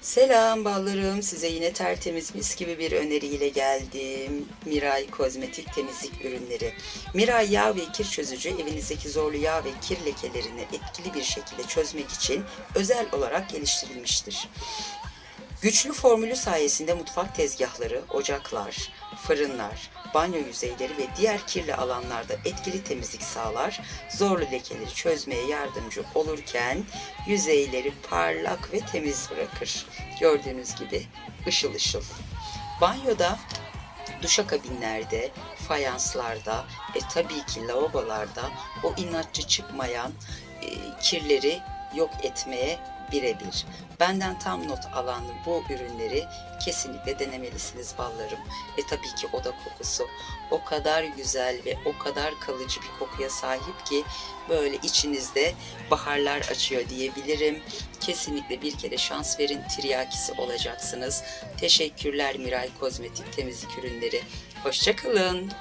Selam ballarım. Size yine tertemiz mis gibi bir öneriyle geldim. Miray Kozmetik Temizlik Ürünleri. Miray yağ ve kir çözücü evinizdeki zorlu yağ ve kir lekelerini etkili bir şekilde çözmek için özel olarak geliştirilmiştir. Güçlü formülü sayesinde mutfak tezgahları, ocaklar, fırınlar, banyo yüzeyleri ve diğer kirli alanlarda etkili temizlik sağlar, zorlu lekeleri çözmeye yardımcı olurken yüzeyleri parlak ve temiz bırakır. Gördüğünüz gibi ışıl ışıl. Banyoda duşakabinlerde, fayanslarda ve tabii ki lavabolarda o inatçı çıkmayan e, kirleri yok etmeye birebir. Benden tam not alan bu ürünleri kesinlikle denemelisiniz ballarım. Ve tabii ki oda kokusu o kadar güzel ve o kadar kalıcı bir kokuya sahip ki böyle içinizde baharlar açıyor diyebilirim. Kesinlikle bir kere şans verin tiryakisi olacaksınız. Teşekkürler Miray Kozmetik Temizlik Ürünleri. Hoşçakalın.